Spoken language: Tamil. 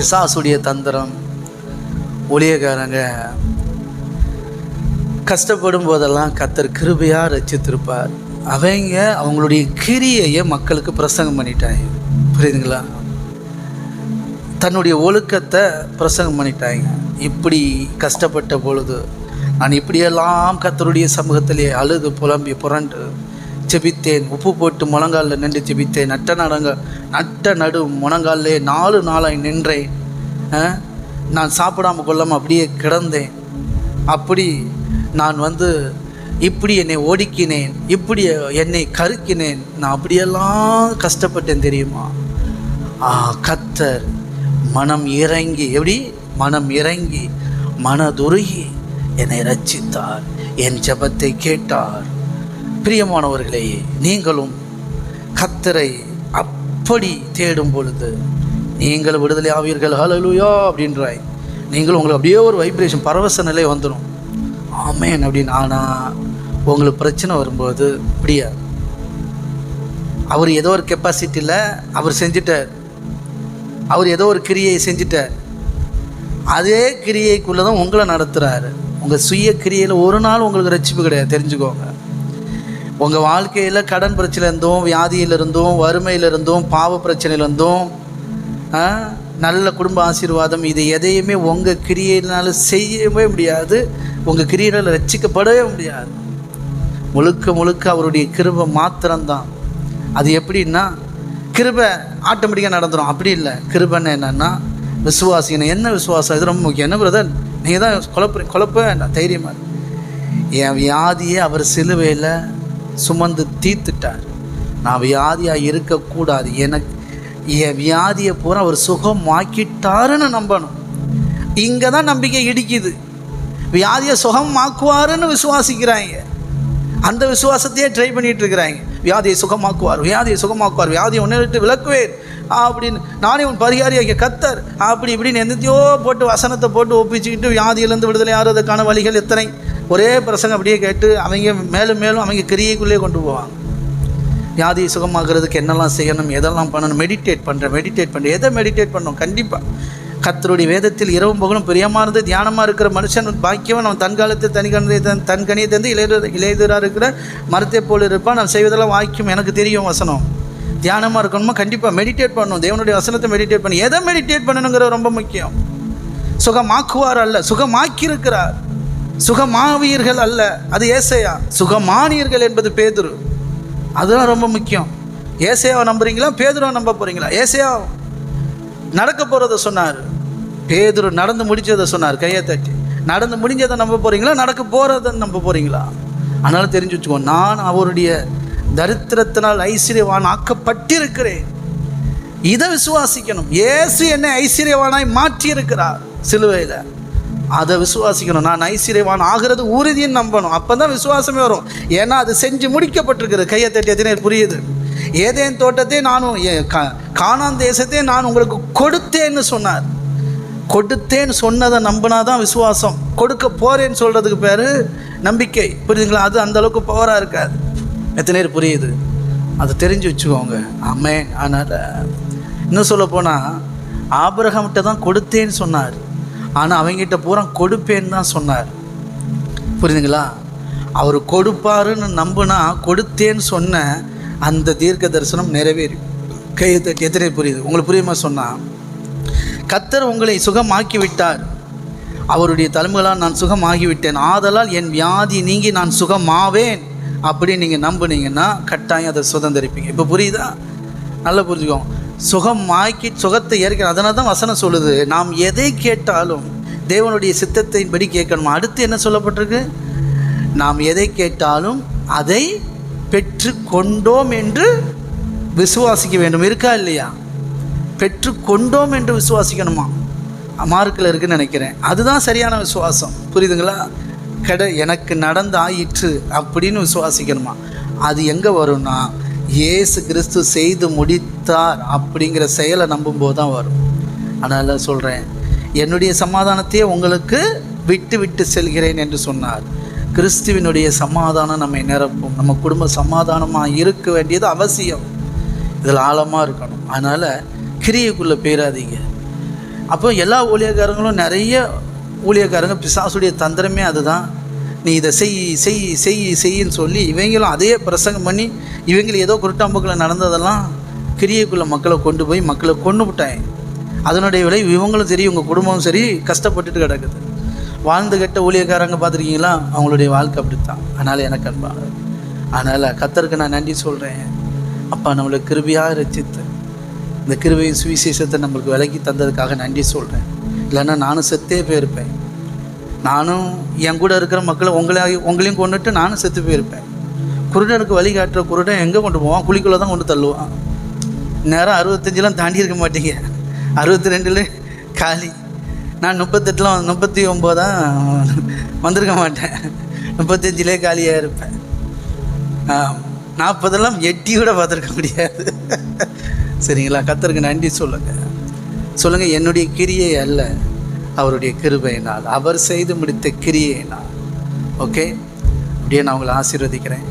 பிசாசுடைய தந்திரம். ஒளியக்காரங்க கஷ்டப்படும் போதெல்லாம் கத்தர் கிருபையாக ரசித்திருப்பார் அவங்க அவங்களுடைய கிரியையை மக்களுக்கு பிரசங்கம் பண்ணிட்டாங்க. புரியுதுங்களா? தன்னுடைய ஒழுக்கத்தை பிரசங்கம் பண்ணிட்டாங்க. இப்படி கஷ்டப்பட்ட பொழுது நான் இப்படியெல்லாம் கத்தருடைய சமூகத்திலே அழுது புலம்பி புரண்டு ஜெபித்தேன். உப்பு போட்டு முழங்காலில் நின்று ஜெபித்தேன். நட்ட நடங்க. நட்ட நடு முழங்காலே நாலு நாளாய் நின்றேன். ஆ? நான் சாப்பிடாம கொள்ளாமல் அப்படியே கிடந்தேன். அப்படி நான் வந்து இப்படி என்னை ஒடுக்கினேன். இப்படி என்னை கருக்கினேன். நான் அப்படியெல்லாம் கஷ்டப்பட்டேன் தெரியுமா? ஆ கத்தர் மனம் இறங்கி எப்படி? மனம் இறங்கி மனதுருகி என்னை ரச்சித்தார் என் ஜபத்தை கேட்டார். பிரியமானவர்களே நீங்களும் கத்தரை அப்படி தேடும் பொழுது நீங்கள் விடுதலை ஆவீர்கள். ஹalleluya அப்படின்றாய். நீங்களும் உங்களுக்கு அப்படியே ஒரு வைப்ரேஷன் பரவச நிலை வந்துடும் ஆமேன் அப்படின்னு. ஆனால் உங்களுக்கு பிரச்சனை வரும்போது அப்படியா அவர் ஏதோ ஒரு கெப்பாசிட்டியில் அவர் செஞ்சிட்டார். அவர் ஏதோ ஒரு கிரியை செஞ்சிட்டார். அதே கிரியைக்குள்ளே தான் உங்களை நடத்துகிறாரு உங்கள் சுய கிரியையில் ஒரு நாள் உங்களுக்கு ரட்சிப்பு கிடையாது. தெரிஞ்சுக்கோங்க. உங்கள் வாழ்க்கையில் கடன் பிரச்சனையிலேருந்தும் வியாதியிலிருந்தும் வறுமையிலிருந்தும் பாவ பிரச்சனையிலேருந்தும் நல்ல குடும்ப ஆசீர்வாதம் இது எதையுமே உங்கள் கிரியையினால செய்யவே முடியாது. உங்கள் கிரியையில் ரட்சிக்கப்படவே முடியாது. முழுக்க முழுக்க அவருடைய கிருபை மாத்திரம்தான். அது எப்படின்னா கிருபை ஆட்டோமேட்டிக்காக நடந்துடும் அப்படி இல்லை. கிருபைன்னு என்னன்னா விசுவாசிக்கணும். என்ன விசுவாசம்? இது ரொம்ப முக்கியம். என்ன பிரதர்? நீங்கள் தான் குழப்ப குழப்ப வேண்டாம் தைரியமாக என் வியாதியை அவர் சிலுவையில் சுமந்து தீர்த்துட்டார். நான் வியாதியாக இருக்கக்கூடாது. எனக்கு என் வியாதியை பூரா அவர் சுகமாக்கிட்டாருன்னு நம்பணும். இங்கே தான் நம்பிக்கை இடிக்குது. வியாதியை சுகமாக்குவாருன்னு விசுவாசிக்கிறாங்க. அந்த விசுவாசத்தையே ட்ரை பண்ணிட்டு இருக்கிறாங்க வியாதியை சுகமாக்குவார் வியாதியை சுகமாக்குவார் வியாதியை ஒன்று விட்டு விளக்குவேன் அப்படின்னு நானே உன் பரிகாரியாக கத்தர் அப்படி இப்படின்னு எந்தத்தையோ போட்டு வசனத்தை போட்டு ஒப்பிச்சுக்கிட்டு வியாதியிலேருந்து விடுதலை ஆறுவதற்கான வழிகள் எத்தனை? ஒரே பிரசங்கம் அப்படியே கேட்டு அவங்க மேலும் மேலும் அவங்க கிரியைக்குள்ளே கொண்டு போவாங்க. வியாதியை சுகமாகிறதுக்கு என்னெல்லாம் செய்யணும் எதெல்லாம் பண்ணணும் மெடிடேட் பண்ணுறேன் மெடிடேட் பண்ணுறேன் எதை மெடிடேட் பண்ணணும்? கண்டிப்பாக கத்தருடைய வேதத்தில் இரவும் பகலும் இருந்து தியானமாக இருக்கிற மனுஷன் பாக்கியவன் அவன் தன் காலத்தை தன் தன் கனியை தந்து இளைய இளையதராக இருக்கிற மரத்தை போல் இருப்பான் நான் செய்வதெல்லாம் வாக்கியம் எனக்கு தெரியும் வசனம். தியானமாக இருக்கணுமா? கண்டிப்பாக மெடிடேட் பண்ணணும். தேவனுடைய வசனத்தை மெடிடேட் பண்ணி எதை மெடிடேட் பண்ணணுங்கிற ரொம்ப முக்கியம். சுகமாக்குவார் அல்ல. சுகமாக்கியிருக்கிறார். சுகமாவியர்கள் அல்ல. அது ஏசையா. சுகமானியர்கள் என்பது பேதுரு. அதுதான் ரொம்ப முக்கியம். ஏசையாவை நம்புறீங்களா? பேதுருவை நம்ப போகிறீங்களா ஏசையா நடக்க போகிறத சொன்னார். பேதுரு நடந்து முடிச்சதை சொன்னார் கையை தட்டி. நடந்து முடிஞ்சதை நம்ப போகிறீங்களா நடக்க போகிறத நம்ப போகிறீங்களா அதனால் தெரிஞ்சு வச்சுக்கோ நான் அவருடைய தரித்திரத்தினால் ஐஸ்வர்யவான் ஆக்கப்பட்டிருக்கிறேன். இதை விசுவாசிக்கணும். ஏசு என்னை ஐஸ்வர்யவானாய் மாற்றி இருக்கிறார் சிலுவையில். அதை விசுவாசிக்கணும். நான் ஐஸ்வர்யவான் ஆகிறது உறுதின்னு நம்பணும். அப்போ தான் விசுவாசமே வரும். ஏன்னா அது செஞ்சு முடிக்கப்பட்டிருக்கிறது கையை தட்டி எத்தனை புரியுது? ஏதேன் தோட்டத்தை நானும் எ- கா- தேசத்தை நான் உங்களுக்கு கொடுத்தேன்னு சொன்னார். கொடுத்தேன்னு சொன்னதை நம்பினா தான் விசுவாசம். கொடுக்க போகிறேன்னு சொல்கிறதுக்கு பேர் நம்பிக்கை. புரியுதுங்களா? அது அந்தளவுக்கு பவராக இருக்காது. எத்தனை பேர் புரியுது? அதை தெரிஞ்சு வச்சுக்கோங்க. ஆமே அதனால் இன்னும் சொல்ல போனால் ஆபிரகாம்கிட்ட தான் கொடுத்தேன்னு சொன்னார். ஆனால் அவங்ககிட்ட பூரா கொடுப்பேன்னு தான் சொன்னார். புரியுதுங்களா? அவர் கொடுப்பாருன்னு நம்புனா கொடுத்தேன்னு சொன்ன அந்த தீர்க்க தரிசனம் நிறைவேறி. கையை தட்டி எத்தனை புரியுது? உங்களுக்கு புரியுமா சொன்னால் கத்தர் உங்களை சுகமாக்கி விட்டார் அவருடைய தலைமைகளால் நான் சுகமாகிவிட்டேன். ஆதலால் என் வியாதி நீங்கி நான் சுகமாவேன் அப்படின்னு நீங்கள் நம்புனீங்கன்னா கட்டாயம் அதை சுதந்திரிப்பீங்க. இப்போ புரியுதா? நல்லா புரிஞ்சுக்கோங்க. சுகமாக்கி சுகத்தை ஏற்க அதனால தான் வசனம் சொல்லுது. நாம் எதை கேட்டாலும் தேவனுடைய சித்தத்தின்படி கேட்கணும்? அடுத்து என்ன சொல்லப்பட்டிருக்கு? நாம் எதை கேட்டாலும் அதை பெற்று கொண்டோம் என்று விசுவாசிக்க வேண்டும். இருக்கா இல்லையா? பெற்று கொண்டோம் என்று விசுவாசிக்கணுமா? மார்க்கில் இருக்குன்னு நினைக்கிறேன். அதுதான் சரியான விசுவாசம். புரியுதுங்களா? கடை எனக்கு நடந்து ஆயிற்று அப்படின்னு விசுவாசிக்கணுமா? அது எங்கே வரும்னா இயேசு கிறிஸ்து செய்து முடித்தார் அப்படிங்கிற செயலை நம்பும்போது தான் வரும். அதனால் சொல்கிறேன் என்னுடைய சமாதானத்தையே உங்களுக்கு விட்டு விட்டு செல்கிறேன் என்று சொன்னார். கிறிஸ்துவினுடைய சமாதானம் நம்மை நிரப்பும். நம்ம குடும்ப சமாதானமாக இருக்க வேண்டியது அவசியம். இதில் ஆழமாக இருக்கணும். அதனால் கிரியைக்குள்ளே போயிடாதீங்க அப்போ எல்லா ஊழியக்காரங்களும் நிறைய ஊழியக்காரங்க பிசாசுடைய தந்திரமே அதுதான். நீ இதை செய் செய் செய் செய்யின்னு சொல்லி இவங்களும் அதே பிரசங்கம் பண்ணி இவங்களும் ஏதோ குருட்டாம்புக்கில் நடந்ததெல்லாம் கிரியைக்குள்ளே மக்களை கொண்டு போய் மக்களை கொண்டு விட்டாங்க அதனுடைய விளைவு இவங்களும் சரி உங்கள் குடும்பமும் சரி கஷ்டப்பட்டுட்டு கிடக்குது. வாழ்ந்து கெட்ட ஊழியக்காரங்க பார்த்துருக்கீங்களா? அவங்களுடைய வாழ்க்கை அப்படித்தான். அதனால் எனக்கு அன்பா. அதனால் கத்தருக்கு நான் நன்றி சொல்கிறேன் அப்பா நம்மளை கிருபியாக ரசித்து இந்த கிருபையின் சுவிசேஷத்தை நம்மளுக்கு விலக்கி தந்ததுக்காக நன்றி சொல்கிறேன் இல்லைன்னா நானும் செத்தே போயிருப்பேன். நானும் என் கூட இருக்கிற மக்களை உங்களை உங்களையும் கொண்டுட்டு நானும் செத்து போயிருப்பேன். குருடனுக்கு வழி காட்டுற குருடன் எங்கே கொண்டு போவான்? குழிக்குள்ளே தான் கொண்டு தள்ளுவான். நேரம் அறுபத்தஞ்செலாம் தாண்டி இருக்க மாட்டீங்க. அறுபத்தி ரெண்டில் காலி. நான் முப்பத்தெட்டில் முப்பத்தி ஒம்போதான் வந்திருக்க மாட்டேன். முப்பத்தஞ்சிலே காலியாக இருப்பேன். நாற்பதெல்லாம் எட்டி கூட பார்த்துருக்க முடியாது. சரிங்களா? கத்தருக்கு நன்றி சொல்லுங்கள் சொல்லுங்கள் என்னுடைய கிரியை அல்ல அவருடைய கிருபையினால். அவர் செய்து முடித்த கிரியையினால் ஓகே? அப்படியே நான் உங்களை ஆசீர்வதிக்கிறேன்.